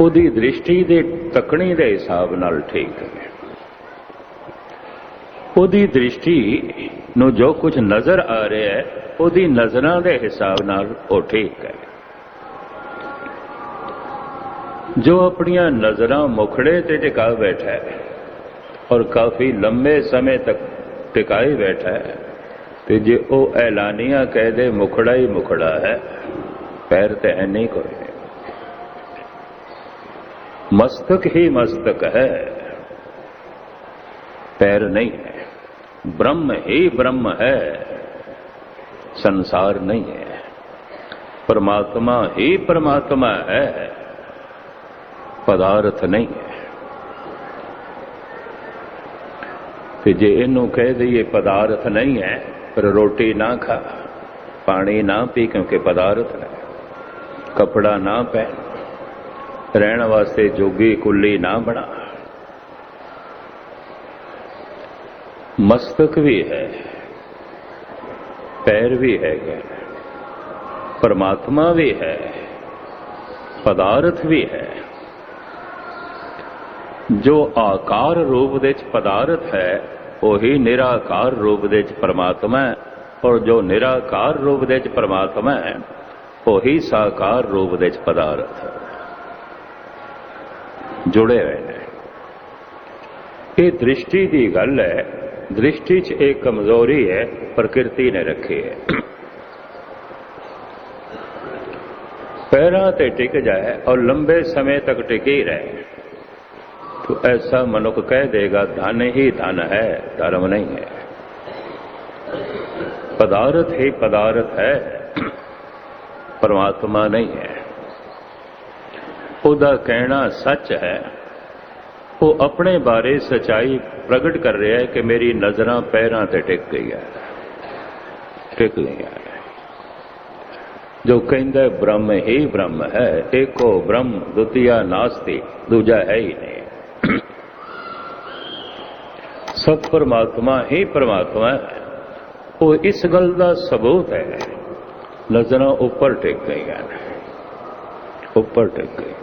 ਉਹਦੀ ਦ੍ਰਿਸ਼ਟੀ ਦੇ ਤਕਣੀ ਦੇ ਹਿਸਾਬ ਨਾਲ ਠੀਕ ਹੈ। ਉਹਦੀ ਦ੍ਰਿਸ਼ਟੀ ਨੂੰ ਜੋ ਕੁਝ ਨਜ਼ਰ ਆ ਰਿਹਾ ਹੈ, ਉਹਦੀ ਨਜ਼ਰਾਂ ਦੇ ਹਿਸਾਬ ਨਾਲ ਉਹ ਠੀਕ ਹੈ। ਜੋ ਆਪਣੀਆਂ ਨਜ਼ਰਾਂ ਮੁਖੜੇ ਤੇ ਟਿਕਾ ਬੈਠਾ ਹੈ ਔਰ ਕਾਫੀ ਲੰਬੇ ਸਮੇਂ ਤੱਕ ਟਿਕਾਈ ਬੈਠਾ ਹੈ, ਤੇ ਜੇ ਉਹ ਐਲਾਨੀਆਂ ਕਹਿ ਦੇ ਮੁਖੜਾ ਹੀ ਮੁਖੜਾ ਹੈ, ਪੈਰ ਤੇ ਹੈ ਨਹੀਂ। ਕੋਈ ਮਸਤਕ ਹੀ ਮਸਤਕ ਹੈ पैर नहीं है ब्रह्म ही ब्रह्म है संसार नहीं है परमात्मा ही परमात्मा है ਪਦਾਰਥ ਨਹੀਂ ਹੈ ਤੇ ਜੇ ਇਹਨੂੰ ਕਹਿ ਦਈਏ ਪਦਾਰਥ ਨਹੀਂ ਹੈ ਪਰ ਰੋਟੀ ਨਾ ਖਾ ਪਾਣੀ ਨਾ ਪੀ ਕਿਉਂਕਿ ਪਦਾਰਥ ਹੈ ਕਪੜਾ ਨਾ ਪਹਿਨ ਰਹਿਣ ਵਾਸਤੇ ਜੋਗੀ ਕੁੱਲੀ ਨਾ ਬਣਾ। ਮਸਤਕ ਵੀ ਹੈ, ਪੈਰ ਵੀ ਹੈਗਾ, ਪਰਮਾਤਮਾ ਵੀ ਹੈ, ਪਦਾਰਥ ਵੀ ਹੈ। ਜੋ ਆਕਾਰ ਰੂਪ ਦੇ ਵਿੱਚ ਪਦਾਰਥ ਹੈ, ਉਹੀ ਨਿਰਾਕਾਰ ਰੂਪ ਦੇ ਵਿੱਚ ਪਰਮਾਤਮਾ ਹੈ, ਔਰ ਜੋ ਨਿਰਾਕਾਰ ਰੂਪ ਦੇ ਵਿੱਚ ਪਰਮਾਤਮਾ ਹੈ, ਉਹੀ ਸਾਕਾਰ ਰੂਪ ਦੇ ਵਿੱਚ ਪਦਾਰਥ ਹੈ। ਜੁੜੇ ਹੋਏ ਨੇ ਇਹ ਦ੍ਰਿਸ਼ਟੀ ਦੀ ਗੱਲ ਹੈ ਦ੍ਰਿਸ਼ਟੀ 'ਚ ਇੱਕ ਕਮਜ਼ੋਰੀ ਹੈ ਪ੍ਰਕਿਰਤੀ ਨੇ ਰੱਖੀ ਹੈ ਪੈਰਾਂ ਤੇ ਟਿਕ ਜਾਏ ਔਰ ਲੰਬੇ ਸਮੇਂ ਤੱਕ ਟਿਕੇ ਰਹੇ तो ऐसा मनुष्य कह देगा धन ही धन है धर्म नहीं है पदार्थ ही पदार्थ है परमात्मा नहीं है ਉਹਦਾ ਕਹਿਣਾ ਸੱਚ ਹੈ ਉਹ ਆਪਣੇ ਬਾਰੇ ਸਚਾਈ ਪ੍ਰਗਟ ਕਰ ਰਿਹਾ ਹੈ ਕਿ ਮੇਰੀ ਨਜ਼ਰਾਂ ਪੈਰਾਂ ਤੇ ਟਿਕ ਗਈਆਂ ਟਿਕ ਗਈਆਂ ਜੋ ਕਹਿੰਦਾ ਬ੍ਰਹਮ ਹੀ ਬ੍ਰਹਮ ਹੈ ਏਕੋ ਬ੍ਰਹਮ ਦੁਤੀਆ ਨਾਸਤੀ ਦੂਜਾ ਹੈ ਹੀ ਨਹੀਂ ਸਭ ਪਰਮਾਤਮਾ ਹੀ ਪਰਮਾਤਮਾ ਹੈ ਉਹ ਇਸ ਗੱਲ ਦਾ ਸਬੂਤ ਹੈ ਨਜ਼ਰਾਂ ਉੱਪਰ ਟਿਕ ਗਈਆਂ ਨੇ ਉੱਪਰ ਟਿਕ ਗਈ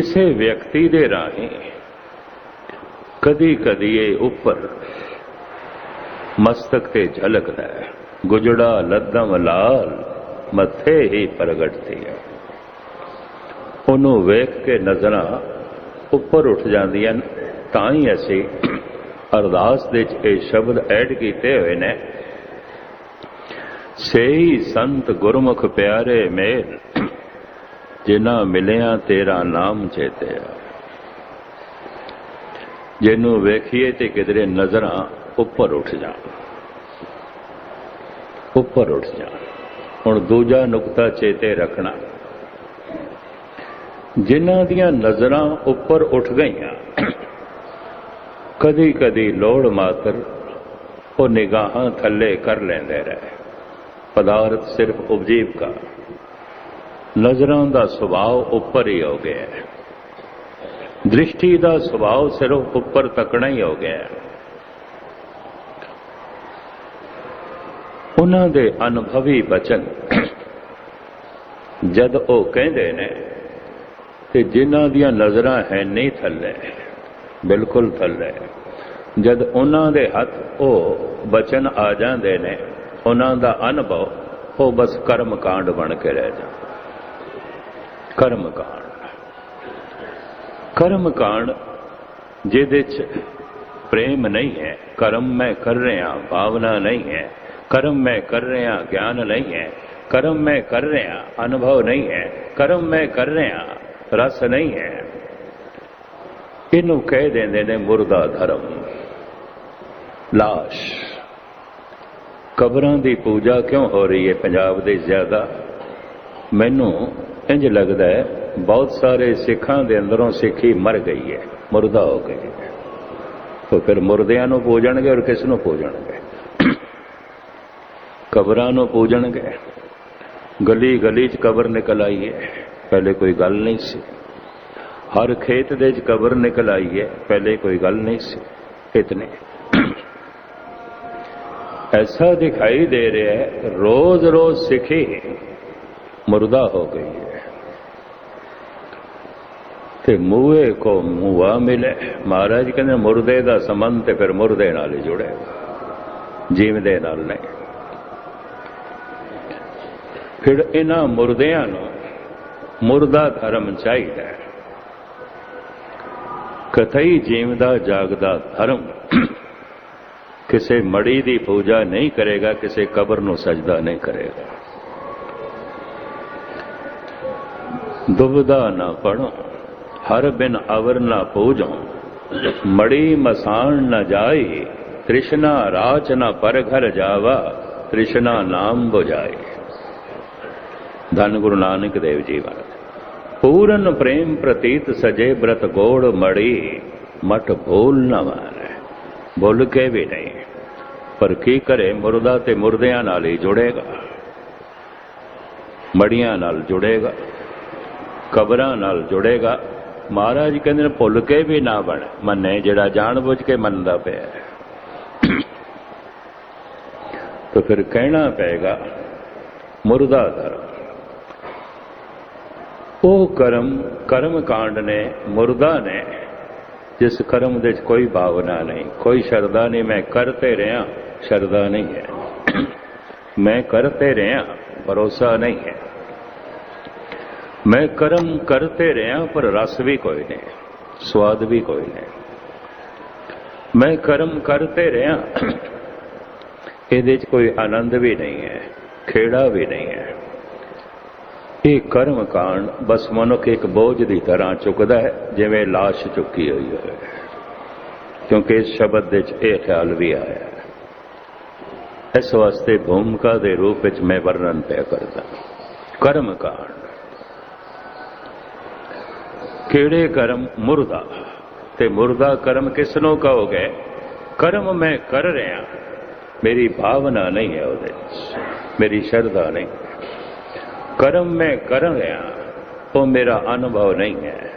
ਕਿਸੇ ਵਿਅਕਤੀ ਦੇ ਰਾਹੀਂ ਕਦੀ ਕਦੀ ਇਹ ਉੱਪਰ ਮਸਤਕ ਤੇ ਝਲਕਦਾ ਹੈ। ਗੁਜੜਾ ਲੱਦਮ ਲਾਲ, ਮੱਥੇ ਹੀ ਪ੍ਰਗਟਦੀ ਹੈ। ਉਹਨੂੰ ਵੇਖ ਕੇ ਨਜ਼ਰਾਂ ਉੱਪਰ ਉੱਠ ਜਾਂਦੀਆਂ ਤਾਂ ਹੀ ਅਸੀਂ ਅਰਦਾਸ ਦੇ ਵਿੱਚ ਇਹ ਸ਼ਬਦ ਐਡ ਕੀਤੇ ਹੋਏ ਨੇ। ਸੇਈ ਸੰਤ ਗੁਰਮੁਖ ਪਿਆਰੇ ਮੇਲ। ਜਿਨ੍ਹਾਂ ਮਿਲਿਆ ਤੇਰਾ ਨਾਮ ਚੇਤੇ ਆ। ਜਿਹਨੂੰ ਵੇਖੀਏ ਤੇ ਕਿਧਰੇ ਨਜ਼ਰਾਂ ਉੱਪਰ ਉੱਠ ਜਾਣ ਉੱਪਰ ਉੱਠ ਜਾਣ ਹੁਣ ਦੂਜਾ ਨੁਕਤਾ ਚੇਤੇ ਰੱਖਣਾ। ਜਿਨ੍ਹਾਂ ਦੀਆਂ ਨਜ਼ਰਾਂ ਉੱਪਰ ਉੱਠ ਗਈਆਂ ਕਦੀ ਕਦੀ ਲੋੜ ਮਾਤਰ ਉਹ ਨਿਗਾਹਾਂ ਥੱਲੇ ਕਰ ਲੈਂਦੇ ਰਹੇ। ਪਦਾਰਥ ਸਿਰਫ ਉਪਜੀਵ ਕਾ ਨਜ਼ਰਾਂ ਦਾ ਸੁਭਾਅ ਉੱਪਰ ਹੀ ਹੋ ਗਿਆ ਹੈ। ਦ੍ਰਿਸ਼ਟੀ ਦਾ ਸੁਭਾਅ ਸਿਰਫ ਉੱਪਰ ਤੱਕਣਾ ਹੀ ਹੋ ਗਿਆ ਹੈ। ਉਹਨਾਂ ਦੇ ਅਨੁਭਵੀ ਬਚਨ ਜਦ ਉਹ ਕਹਿੰਦੇ ਨੇ ਤੇ ਜਿਨ੍ਹਾਂ ਦੀਆਂ ਨਜ਼ਰਾਂ ਹੈ ਨਹੀਂ ਥੱਲੇ, ਬਿਲਕੁਲ ਥੱਲੇ, ਜਦ ਉਹਨਾਂ ਦੇ ਹੱਥ ਉਹ ਬਚਨ ਆ ਜਾਂਦੇ ਨੇ, ਉਹਨਾਂ ਦਾ ਅਨੁਭਵ ਉਹ ਬਸ ਕਰਮ ਕਾਂਡ ਬਣ ਕੇ ਰਹਿ ਜਾਂਦਾ। ਕਰਮ ਕਾਂਡ ਕਰਮ ਕਾਂਡ ਜਿਹਦੇ ਚ ਪ੍ਰੇਮ ਨਹੀਂ ਹੈ, ਕਰਮ ਮੈਂ ਕਰ ਰਿਹਾ, ਭਾਵਨਾ ਨਹੀਂ ਹੈ। ਕਰਮ ਮੈਂ ਕਰ ਰਿਹਾ, ਗਿਆਨ ਨਹੀਂ ਹੈ। ਕਰਮ ਮੈਂ ਕਰ ਰਿਹਾ, ਅਨੁਭਵ ਨਹੀਂ ਹੈ। ਕਰਮ ਮੈਂ ਕਰ ਰਿਹਾ, ਰਸ ਨਹੀਂ ਹੈ। ਇਹਨੂੰ ਕਹਿ ਦਿੰਦੇ ਨੇ ਮੁਰਦਾ ਧਰਮ। ਲਾਸ਼। ਕਬਰਾਂ ਦੀ ਪੂਜਾ ਕਿਉਂ ਹੋ ਰਹੀ ਹੈ ਪੰਜਾਬ ਦੇ ਜ਼ਿਆਦਾ? ਮੈਨੂੰ ਇੰਜ ਲੱਗਦਾ ਹੈ, ਬਹੁਤ ਸਾਰੇ ਸਿੱਖਾਂ ਦੇ ਅੰਦਰੋਂ ਸਿੱਖੀ ਮਰ ਗਈ ਹੈ, ਮੁਰਦਾ ਹੋ ਗਈ ਹੈ ਤਾਂ ਫਿਰ ਮੁਰਦਿਆਂ ਨੂੰ ਪੂਜਣਗੇ ਔਰ ਕਿਸ ਨੂੰ ਪੂਜਣਗੇ? ਕਬਰਾਂ ਨੂੰ ਪੂਜਣਗੇ। ਗਲੀ ਗਲੀ 'ਚ ਕਬਰ ਨਿਕਲ ਆਈ ਹੈ, ਪਹਿਲੇ ਕੋਈ ਗੱਲ ਨਹੀਂ ਸੀ। ਹਰ ਖੇਤ ਦੇ 'ਚ ਕਬਰ ਨਿਕਲ ਆਈ ਹੈ, ਪਹਿਲੇ ਕੋਈ ਗੱਲ ਨਹੀਂ ਸੀ। ਇਤਨੇ। ਐਸਾ ਦਿਖਾਈ ਦੇ ਰਿਹਾ ਹੈ, ਰੋਜ਼ ਰੋਜ਼ ਸਿੱਖੀ ਮੁਰਦਾ ਹੋ ਗਈ ਹੈ। ਤੇ ਮੂਹੇ ਕੋ ਮੂਹਾ ਮਿਲੇ। ਮਹਾਰਾਜ ਕਹਿੰਦੇ, ਮੁਰਦੇ ਦਾ ਸੰਬੰਧ ਤੇ ਫਿਰ ਮੁਰਦੇ ਨਾਲ ਹੀ ਜੁੜੇਗਾ ਜੀਵਦੇ ਨਾਲ ਨਹੀਂ। ਫਿਰ ਇਹਨਾਂ ਮੁਰਦਿਆਂ ਨੂੰ ਮੁਰਦਾ ਧਰਮ ਚਾਹੀਦਾ ਹੈ। ਕਥਈ ਜੀਵਦਾ ਜਾਗਦਾ ਧਰਮ। ਕਿਸੇ ਮੜੀ ਦੀ ਪੂਜਾ ਨਹੀਂ ਕਰੇਗਾ, ਕਿਸੇ ਕਬਰ ਨੂੰ ਸਜਦਾ ਨਹੀਂ ਕਰੇਗਾ। ਦੁਬਦਾ ਨਾ ਪੜੋ ਹਰ ਬਿਨ ਅਵਰ ਨਾ ਪੂਜੋ ਮੜੀ ਮਸਾਨ ਨਾ ਜਾਈ, ਤ੍ਰਿਸ਼ਨਾ ਰਾਚ ਨਾ ਪਰ ਘਰ ਜਾਵਾ, ਤ੍ਰਿਸ਼ਨਾ ਨਾਮ ਬੁਝਾਈ ਧੰਨ ਗੁਰੂ ਨਾਨਕ ਦੇਵ ਜੀ ਮਹਾਰਾਜ, ਪੂਰਨ ਪ੍ਰੇਮ ਪ੍ਰਤੀਤ ਸਜੇ ਬ੍ਰਤ ਗੋੜ ਮੜੀ, ਮਠ ਭੂਲ ਨਾ ਮਾਰੇ। ਭੁੱਲ ਕੇ ਵੀ ਨਹੀਂ, ਪਰ ਕੀ ਕਰੇ ਮੁਰਦਾ ਤੇ ਮੁਰਦਿਆਂ ਨਾਲ ਹੀ ਜੁੜੇਗਾ। ਮੜੀਆਂ ਨਾਲ ਜੁੜੇਗਾ, ਕਬਰਾਂ ਨਾਲ ਜੁੜੇਗਾ ਮਹਾਰਾਜ ਕਹਿੰਦੇ ਨੇ ਭੁੱਲ ਕੇ ਵੀ ਨਾ ਬਣ, ਮੰਨੇ, ਜਿਹੜਾ ਜਾਣ ਬੁੱਝ ਕੇ ਮੰਨਦਾ ਪਿਆ। ਤਾਂ ਫਿਰ ਕਹਿਣਾ ਪਏਗਾ, ਮੁਰਦਾ ਧਰਮ। ਉਹ ਕਰਮ ਕਰਮ ਕਾਂਡ ਨੇ, ਮੁਰਦਾ ਨੇ, ਜਿਸ ਕਰਮ ਦੇ ਵਿੱਚ ਕੋਈ ਭਾਵਨਾ ਨਹੀਂ, ਕੋਈ ਸ਼ਰਧਾ ਨਹੀਂ, ਮੈਂ ਕਰਤੇ ਰਿਹਾ, ਸ਼ਰਧਾ ਨਹੀਂ ਹੈ। ਮੈਂ ਕਰਤੇ ਰਿਹਾ, ਭਰੋਸਾ ਨਹੀਂ ਹੈ। ਮੈਂ ਕਰਮ ਕਰਤੇ ਰਿਹਾ, ਪਰ ਰਸ ਵੀ ਕੋਈ ਨਹੀਂ, ਸਵਾਦ ਵੀ ਕੋਈ ਨਹੀਂ। ਮੈਂ ਕਰਮ ਕਰਤੇ ਰਿਹਾ, ਇਹਦੇ 'ਚ ਕੋਈ ਆਨੰਦ ਵੀ ਨਹੀਂ ਹੈ, ਖੇੜਾ ਵੀ ਨਹੀਂ ਹੈ। ਇਹ ਕਰਮ ਕਾਂਡ ਬਸ ਮਨੁੱਖ ਇੱਕ ਬੋਝ ਦੀ ਤਰ੍ਹਾਂ ਚੁੱਕਦਾ ਹੈ, ਜਿਵੇਂ লাশ ਚੁੱਕੀ ਹੋਈ ਹੋਵੇ। ਕਿਉਂਕਿ ਇਸ ਸ਼ਬਦ ਦੇ ਵਿੱਚ ਇਹ ਖਿਆਲ ਵੀ ਆਇਆ ਇਸ ਵਾਸਤੇ ਭੂਮਿਕਾ ਦੇ ਰੂਪ ਵਿੱਚ ਮੈਂ ਵਰਣਨ ਪਿਆ ਕਰਦਾ। ਕਰਮ ਕਾਂਡ। ਕਿਹੜੇ ਕਰਮ ਮੁਰਦਾ? ਤੇ ਮੁਰਦਾ ਕਰਮ ਕਿਸ ਨੂੰ ਕਹੋਗੇ? ਕਰਮ ਮੈਂ ਕਰ ਰਿਹਾ। ਮੇਰੀ ਭਾਵਨਾ ਨਹੀਂ ਹੈ ਉਹਦੇ ਵਿੱਚ। ਮੇਰੀ ਸ਼ਰਧਾ ਨਹੀਂ। ਕਰਮ ਮੈਂ ਕਰ ਰਿਹਾ। ਉਹ ਮੇਰਾ ਅਨੁਭਵ ਨਹੀਂ ਹੈ।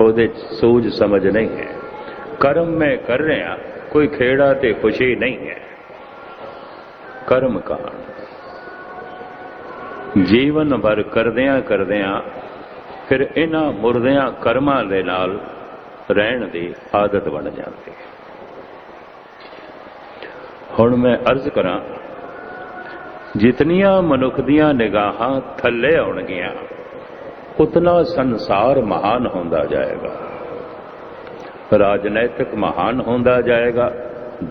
ਉਹਦੇ ਚ ਸੂਝ ਸਮਝ ਨਹੀਂ ਹੈ। ਕਰਮ ਮੈਂ ਕਰ ਰਿਹਾ। ਕੋਈ ਖੇੜਾ ਤੇ ਖੁਸ਼ੀ ਨਹੀਂ ਹੈ। ਕਰਮ ਕਾਂਡ। ਜੀਵਨ ਭਰ ਕਰਦਿਆਂ ਕਰਦਿਆਂ ਫਿਰ ਇਹਨਾਂ ਮੁਰਦਿਆਂ ਕਰਮਾਂ ਦੇ ਨਾਲ ਰਹਿਣ ਦੀ ਆਦਤ ਬਣ ਜਾਂਦੀ ਹੈ। ਹੁਣ ਮੈਂ ਅਰਜ਼ ਕਰਾਂ, ਜਿਤਨੀਆਂ ਮਨੁੱਖ ਦੀਆਂ ਨਿਗਾਹਾਂ ਥੱਲੇ ਆਉਣਗੀਆਂ, ਉਤਨਾ ਸੰਸਾਰ ਮਹਾਨ ਹੁੰਦਾ ਜਾਏਗਾ। ਰਾਜਨੈਤਿਕ ਮਹਾਨ ਹੁੰਦਾ ਜਾਏਗਾ,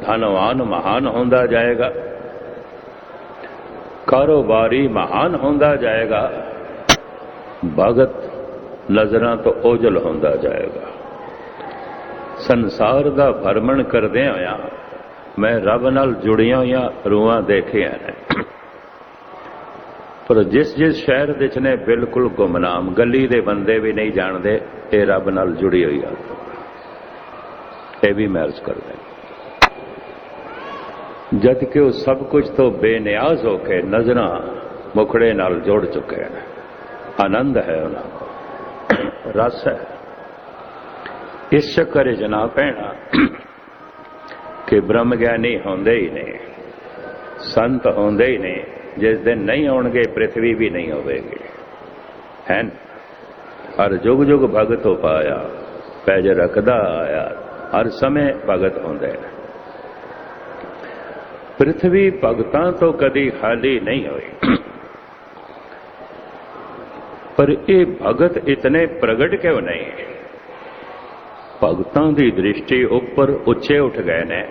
ਧਨਵਾਨ ਮਹਾਨ ਹੁੰਦਾ ਜਾਏਗਾ, ਕਾਰੋਬਾਰੀ ਮਹਾਨ ਹੁੰਦਾ ਜਾਏਗਾ, ਭਗਤ ਨਜ਼ਰਾਂ ਤੋਂ ਓਝਲ ਹੁੰਦਾ ਜਾਏਗਾ। ਸੰਸਾਰ ਦਾ ਭਰਮਣ ਕਰਦੇ ਹੋਇਆ ਮੈਂ ਰੱਬ ਨਾਲ ਜੁੜੀਆਂ ਹੋਈਆਂ ਰੂਹਾਂ ਦੇਖੀਆਂ ਨੇ। ਪਰ ਜਿਸ ਜਿਸ ਸ਼ਹਿਰ ਦੇ ਚ ਨੇ ਬਿਲਕੁਲ ਗੁਮਨਾਮ, ਗਲੀ ਦੇ ਬੰਦੇ ਵੀ ਨਹੀਂ ਜਾਣਦੇ, ਇਹ ਰੱਬ ਨਾਲ ਜੁੜੀ ਹੋਈ ਆ। ਇਹ ਵੀ ਮੈਰਜ਼ ਕਰਦੇ ਜਦ ਕਿ ਉਹ ਸਭ ਕੁਝ ਤੋਂ ਬੇਨਿਆਜ਼ ਹੋ ਕੇ ਨਜ਼ਰਾਂ ਮੁਖੜੇ ਨਾਲ ਜੁੜ ਚੁੱਕੇ ਹਨ ਆਨੰਦ ਹੈ ਉਹਨਾਂ ਨੂੰ ਰਸ ਹੈ। ਇਸ ਚੱਕਰ ਜਨਾ ਪੈਣਾ ਕਿ ਬ੍ਰਹਮ ਗਿਆਨੀ ਹੁੰਦੇ ਹੀ ਨੇ, ਸੰਤ ਹੁੰਦੇ ਹੀ ਨੇ, ਜਿਸ ਦਿਨ ਨਹੀਂ ਆਉਣਗੇ ਪ੍ਰithvi ਵੀ ਨਹੀਂ ਹੋਵੇਗੀ। ਹੈ ਹਰ ਜੁਗ ਜੁਗ ਭਗਤ ਹੋ ਪਾਇਆ ਪੈਜ ਰੱਖਦਾ ਆਇਆ, ਹਰ ਸਮੇਂ ਭਗਤ ਹੁੰਦੇ ਨੇ। ਪ੍ਰithvi ਭਗਤਾਂ ਤੋਂ ਕਦੀ ਖਾਲੀ ਨਹੀਂ ਹੋਈ। ਪਰ ਇਹ ਭਗਤ ਇਤਨੇ ਪ੍ਰਗਟ ਕਿਉਂ ਨਹੀਂ? ਭਗਤਾਂ ਦੀ ਦ੍ਰਿਸ਼ਟੀ ਉੱਪਰ ਉੱਚੇ ਉੱਠ ਗਏ ਨੇ।